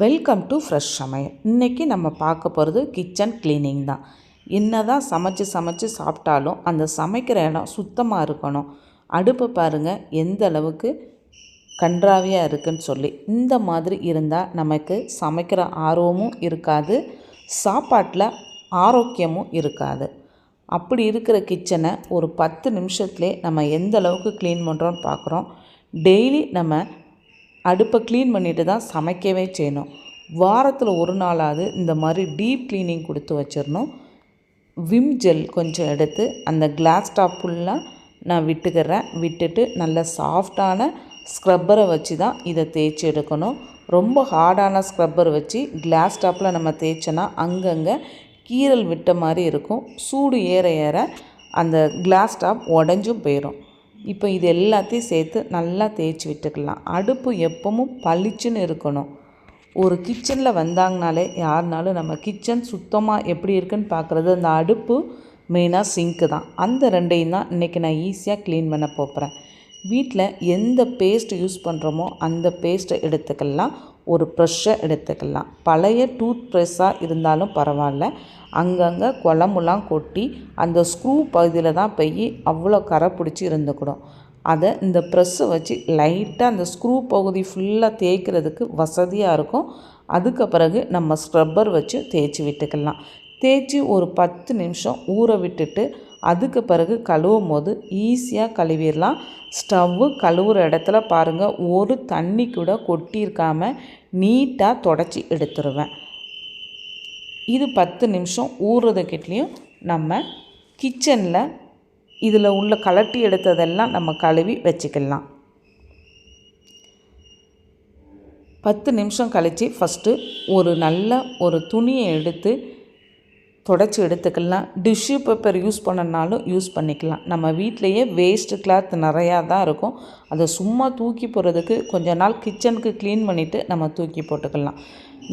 Welcome to fresh சமையல். இன்றைக்கி நம்ம பார்க்க போகிறது கிச்சன் க்ளீனிங் தான். என்ன தான் சமைச்சு சமைச்சு சாப்பிட்டாலும் அந்த சமைக்கிற இடம் சுத்தமாக இருக்கணும். அடுப்பை பாருங்கள் எந்த அளவுக்கு கன்றாவியாக இருக்குன்னு சொல்லி. இந்த மாதிரி இருந்தால் நமக்கு சமைக்கிற ஆர்வமும் இருக்காது சாப்பாட்டில் ஆரோக்கியமும் இருக்காது. அப்படி இருக்கிற கிச்சனை ஒரு பத்து நிமிஷத்துலேயே நம்ம எந்த அளவுக்கு க்ளீன் பண்ணுறோன்னு பார்க்குறோம். டெய்லி நம்ம அடுப்பை க்ளீன் பண்ணிட்டு தான் சமைக்கவே செய்யணும். வாரத்தில் ஒரு நாளாவது இந்த மாதிரி டீப் க்ளீனிங் கொடுத்து வச்சிடணும். விம் ஜெல் கொஞ்சம் எடுத்து அந்த கிளாஸ் டாப் ஃபுல்லாக நான் விட்டுக்கிறேன். விட்டுட்டு நல்ல சாஃப்டான ஸ்க்ரப்பரை வச்சு தான் இதை தேய்ச்சி எடுக்கணும். ரொம்ப ஹார்டான ஸ்க்ரப்பர் வச்சு கிளாஸ் டாப்பில் நம்ம தேய்ச்சோன்னா அங்கங்கே கீறல் விட்ட மாதிரி இருக்கும். சூடு ஏற ஏற அந்த கிளாஸ் டாப் உடஞ்சும் போயிடும் இப்போ இது எல்லாத்தையும் சேர்த்து நல்லா தேய்ச்சி விட்டுக்கலாம். அடுப்பு எப்பவும் பளிச்சுன்னு இருக்கணும். ஒரு கிச்சனில் வந்தாங்கனாலே யாருனாலும் நம்ம கிச்சன் சுத்தமாக எப்படி இருக்குன்னு பார்க்குறது அந்த அடுப்பு மெயினாக சிங்க்கு தான். அந்த ரெண்டையும் தான் இன்றைக்கி நான் ஈஸியாக க்ளீன் பண்ண போகிறேன் வீட்டில் எந்த பேஸ்ட் யூஸ் பண்ணுறோமோ அந்த பேஸ்ட்டை எடுத்துக்கலாம். ஒரு ப்ரெஷ்ஷை எடுத்துக்கலாம். பழைய டூத் ப்ரெஷ்ஷாக இருந்தாலும் பரவாயில்ல. அங்கங்கே குழம்புலாம் கொட்டி அந்த ஸ்க்ரூ பகுதியில் தான் போய் அவ்வளோ கரை பிடிச்சி இருந்துக்கிடும். அதை இந்த ப்ரெஸ்ஸை வச்சு லைட்டாக அந்த ஸ்க்ரூ பகுதி ஃபுல்லாக தேய்க்கிறதுக்கு வசதியாக இருக்கும். அதுக்கு பிறகு நம்ம ஸ்க்ரப்பர் வச்சு தேய்ச்சி விட்டுக்கலாம். தேய்ச்சி ஒரு பத்து நிமிஷம் ஊற விட்டுட்டு அதுக்கு பிறகு கழுவும் போது ஈஸியாக கழுவிடலாம். ஸ்டவ்வு கழுவுற இடத்துல பாருங்கள் ஒரு தண்ணி கூட கொட்டியிருக்காமல் நீட்டாக தொடச்சி எடுத்துருவேன். இது பத்து நிமிஷம் ஊறுறதுக்கிட்லேயும் நம்ம கிச்சனில் இதில் உள்ள கலட்டி எடுத்ததெல்லாம் நம்ம கழுவி வச்சுக்கலாம். பத்து நிமிஷம் கழித்து ஃபஸ்ட்டு ஒரு நல்ல ஒரு துணியை எடுத்து தொடச்சி எடுத்துக்கலாம். டிஷ்யூ பேப்பர் யூஸ் பண்ணனாலும் யூஸ் பண்ணிக்கலாம். நம்ம வீட்டிலையே வேஸ்ட்டு கிளாத் நிறையா தான் இருக்கும். அதை சும்மா தூக்கி போடுறதுக்கு கொஞ்ச நாள் கிச்சனுக்கு க்ளீன் பண்ணிவிட்டு நம்ம தூக்கி போட்டுக்கலாம்.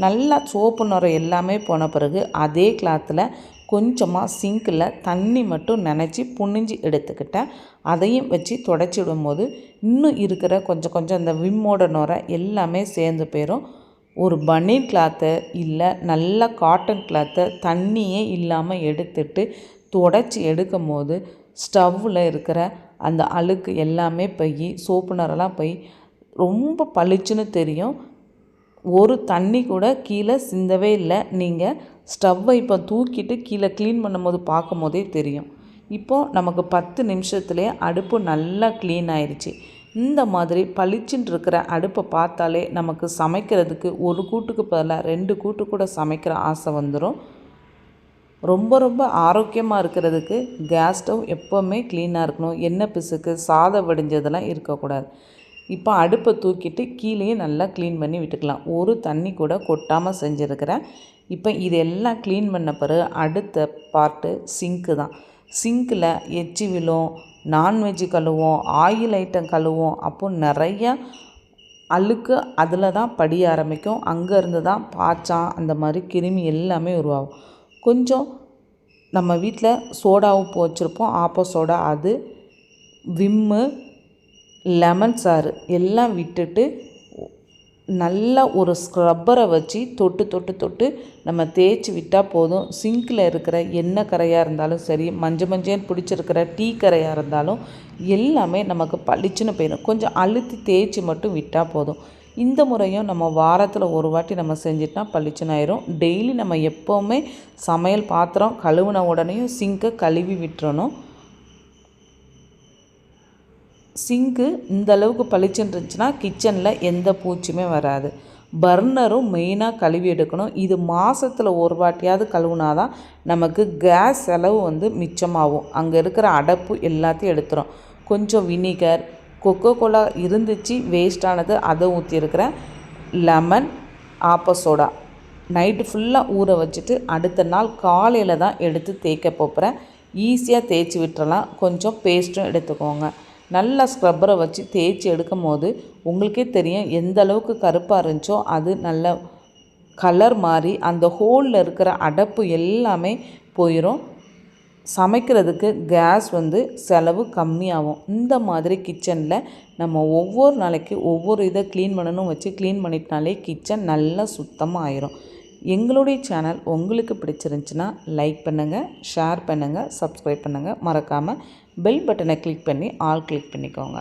நல்லா சோப்பு நுரை எல்லாமே போன பிறகு அதே கிளாத்தில் கொஞ்சமாக சிங்கில் தண்ணி மட்டும் நினச்சி புனிஞ்சு எடுத்துக்கிட்டேன். அதையும் வச்சு தொடச்சி விடும்போது இன்னும் இருக்கிற கொஞ்சம் கொஞ்சம் அந்த விம்மோட நுரை எல்லாமே சேர்ந்து போயிடும் ஒரு பனியன் கிளாத்தை இல்லை நல்ல காட்டன் கிளாத்தை தண்ணியே இல்லாமல் எடுத்துட்டு தொடச்சி எடுக்கும் போது ஸ்டவ்வில் இருக்கிற அந்த அழுக்கு எல்லாமே போய் சோப்பு நரெல்லாம் போய் ரொம்ப பளிச்சுன்னு தெரியும். ஒரு தண்ணி கூட கீழே சிந்தவே இல்லை. நீங்கள் ஸ்டவ்வை இப்போ தூக்கிட்டு கீழே க்ளீன் பண்ணும்போது பார்க்கும் போதே தெரியும். இப்போது நமக்கு பத்து நிமிஷத்துலேயே அடுப்பு நல்லா க்ளீன் ஆயிடுச்சு இந்த மாதிரி பளிச்சுன்னு இருக்கிற அடுப்பை பார்த்தாலே நமக்கு சமைக்கிறதுக்கு ஒரு கூட்டுக்கு பதிலாக ரெண்டு கூட்டு கூட சமைக்கிற ஆசை வந்துடும் ரொம்ப ரொம்ப ஆரோக்கியமாக இருக்கிறதுக்கு கேஸ் ஸ்டவ் எப்போவுமே க்ளீனாக இருக்கணும். எண்ணெய் பிசுக்கு சாதம் வடிஞ்சதெல்லாம் இருக்கக்கூடாது. இப்போ அடுப்பை தூக்கிட்டு கீழேயே நல்லா க்ளீன் பண்ணி விட்டுக்கலாம். ஒரு தண்ணி கூட கொட்டாமல் செஞ்சுருக்கிறேன். இப்போ இதெல்லாம் க்ளீன் பண்ண பிறகு அடுத்த பார்ட்டு சிங்க்கு தான். சிங்கில் எச்சி விழும் நான்வெஜ்ஜு கழுவோம் ஆயில் ஐட்டம் கழுவோம் அப்போ நிறையா அழுக்கு அதில் தான் படிய ஆரம்பிக்கும். அங்கேருந்து தான் பாய்ச்சா அந்த மாதிரி கிருமி எல்லாமே உருவாகும். கொஞ்சம் நம்ம வீட்டில் சோடாவும் போச்சிருப்போம் வச்சுருப்போம் ஆப்போ சோடா அது விம்மு லெமன் சாறு எல்லாம் விட்டுட்டு நல்லா ஒரு ஸ்க்ரப்பரை வச்சு தொட்டு தொட்டு தொட்டு நம்ம தேய்ச்சி விட்டால் போதும். சிங்கில் இருக்கிற எண்ணெய் கரையாக இருந்தாலும் சரி மஞ்சள் மஞ்சள் பிடிச்சிருக்கிற டீ கரையாக இருந்தாலும் எல்லாமே நமக்கு பளிச்சுன்னு போயிடும். கொஞ்சம் அழுத்தி தேய்ச்சி மட்டும் விட்டால் போதும். இந்த முறையும் நம்ம வாரத்தில் ஒரு வாட்டி நம்ம செஞ்சிட்டா பளிச்சுன்னு ஆயிரும் டெய்லி நம்ம எப்போவுமே சமையல் பாத்திரம் கழுவின உடனேயும் சிங்கை கழுவி விட்டுறணும். சிங்க்கு இந்த அளவுக்கு பளிச்சுன்னு இருந்துச்சுன்னா கிச்சனில் எந்த பூச்சியுமே வராது. பர்னரும் மெயினாக கழுவி எடுக்கணும். இது மாதத்தில் ஒரு வாட்டியாவது கழுவுனா தான் நமக்கு கேஸ் செலவு வந்து மிச்சமாகும். அங்கே இருக்கிற அடப்பு எல்லாத்தையும் எடுத்துரும். கொஞ்சம் வினிகர் கொக்கோ கோலா இருந்துச்சு வேஸ்டானது அதை ஊற்றிருக்கிறேன் லெமன் ஆப்பசோடா நைட்டு ஃபுல்லாக ஊற வச்சுட்டு அடுத்த நாள் காலையில் தான் எடுத்து தேய்க்க போகிறேன் ஈஸியாக தேய்ச்சி விட்டுறலாம். கொஞ்சம் பேஸ்ட்டும் எடுத்துக்கோங்க. நல்லா ஸ்க்ரப்பரை வச்சு தேய்ச்சி எடுக்கும் போது உங்களுக்கே தெரியும் எந்த அளவுக்கு கருப்பாக இருந்துச்சோ அது நல்ல கலர் மாறி அந்த ஹோலில் இருக்கிற அடப்பு எல்லாமே போயிடும் சமைக்கிறதுக்கு கேஸ் வந்து செலவு கம்மியாகும். இந்த மாதிரி கிச்சனில் நம்ம ஒவ்வொரு நாளைக்கு ஒவ்வொரு இதை க்ளீன் பண்ணணும் வச்சு க்ளீன் பண்ணிட்டனாலே கிச்சன் நல்லா சுத்தமாக ஆயிரும். எங்களுடைய சேனல் உங்களுக்கு பிடிச்சிருந்துச்சின்னா லைக் பண்ணுங்கள் ஷேர் பண்ணுங்கள் சப்ஸ்கிரைப் பண்ணுங்கள் மறக்காமல் பெல் பட்டனை கிளிக் பண்ணி ஆல் கிளிக் பண்ணிக்கோங்க.